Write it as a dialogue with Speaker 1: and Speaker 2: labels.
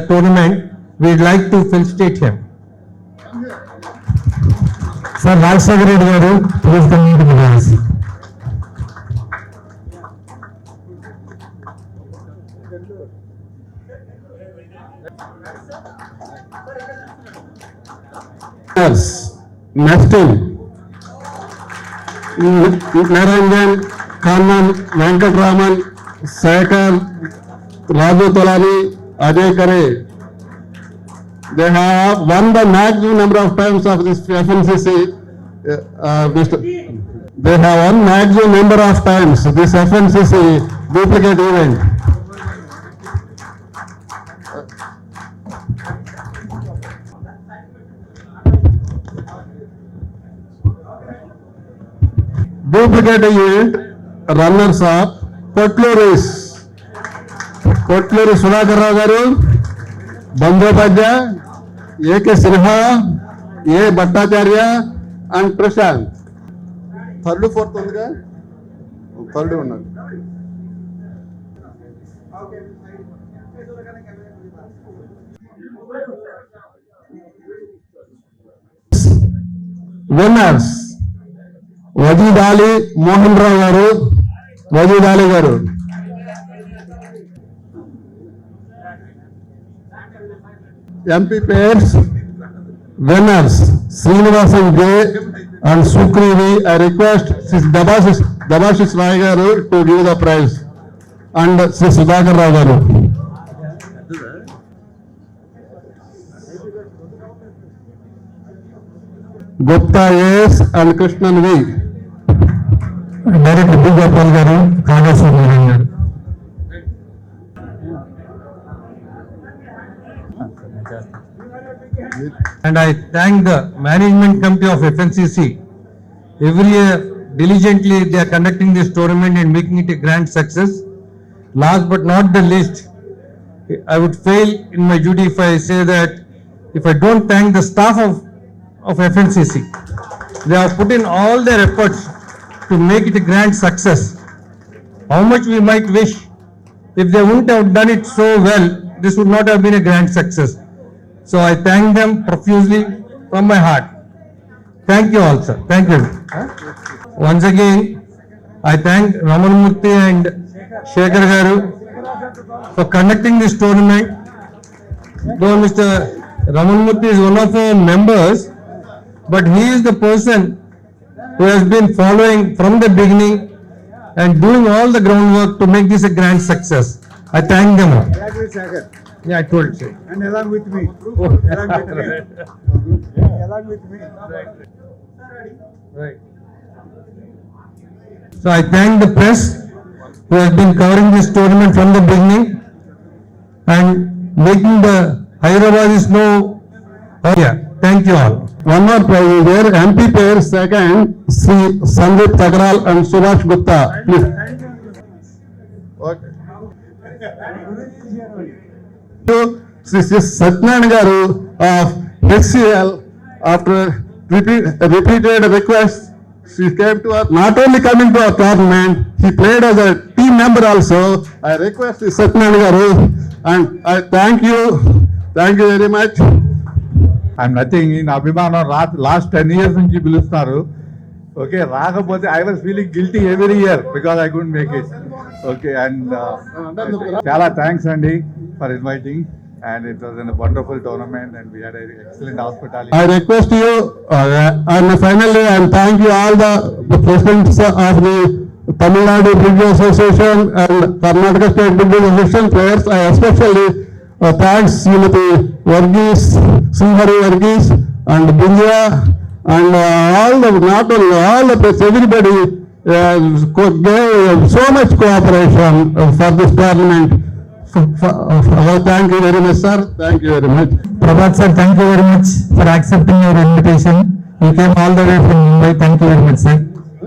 Speaker 1: tournament, we'd like to felicitate him.
Speaker 2: Sir Rajasekhara Reddy garu please community
Speaker 3: next Niranjan Kannan Venkataraman Sekhar Raju Tolani Ajay Khare they have won the maximum number of times of this FNCC. Uh, uh, They have won maximum number of times this FNCC duplicate event. Duplicate event runners up Potluris. Potluris Sudhakar Rao garu. Bandopadhyay A K Sinha A Bhattacharya and Prashant. Third fourth ఉందిగా? Third ఉన్నాడు winners Wajid Ali Mohan Rao garu Wajid Ali గారు. MP pairs winners Srinivasan J and Sukrivi. I request Sis Dabashis Dabashis Rai garu to give the prize and Sis Sudhakar Rao garu. Gupta S and Krishnan V.
Speaker 2: Director B Gopal garu Kaleswara Narayana గారు
Speaker 1: And I thank the management committee of FNCC. Every year diligently they are conducting this tournament and making it a grand success. Last but not the least, I would fail in my duty if I say that if I don't thank the staff of, of FNCC. They have put in all their efforts to make it a grand success. How much we might wish, if they wouldn't have done it so well, this would not have been a grand success. So I thank them profusely from my heart. Thank you all, sir. Thank you. Once again, I thank Ramanmurthy and Shekhar Garu for conducting this tournament. Though Mr. Ramanmurthy is one of our members, but he is the person who has been following from the beginning and doing all the groundwork to make this a grand success. I thank them all. Yeah, I told you.
Speaker 4: and along with me. Along with me. Along with me.
Speaker 1: Right. So I thank the press who has been covering this tournament from the beginning and making the Hyderabadis know. Oh yeah, thank you all.
Speaker 3: One more prize is there, MP pair second, Sri Sandeep Tagaral and Subhash Gupta. Please. Okay. To Sri Sri Satyanarayana Garu of HCL, after repeat, repeated requests, she came to us, not only coming to our tournament, he played as a team member also. I request Sri Satyanarayana Garu and I thank you, thank you very much.
Speaker 5: I'm nothing ఈయన అభిమానం రా last ten years నుంచి పిలుస్తున్నారు okay రాకపోతే I was feeling guilty every year because I could make it okay and uh, చాలా thanks అండి for inviting and it was an wonderful tournament and we had excellent hospitality
Speaker 3: I request you, uh, and finally, and thank you all the the presidents of the Tamil Nadu Bridge Association and Karnataka State Bridge Association players. I especially uh, thanks Srimati Varghese, Srihari Varghese and Bindya and uh, all the, not only, all the everybody uh, so much cooperation uh, for this tournament. Thank you very much, sir. Thank you very much.
Speaker 2: Prabhat sir thank you very much for accepting your invitation you came all the way from mumbai thank you very much sir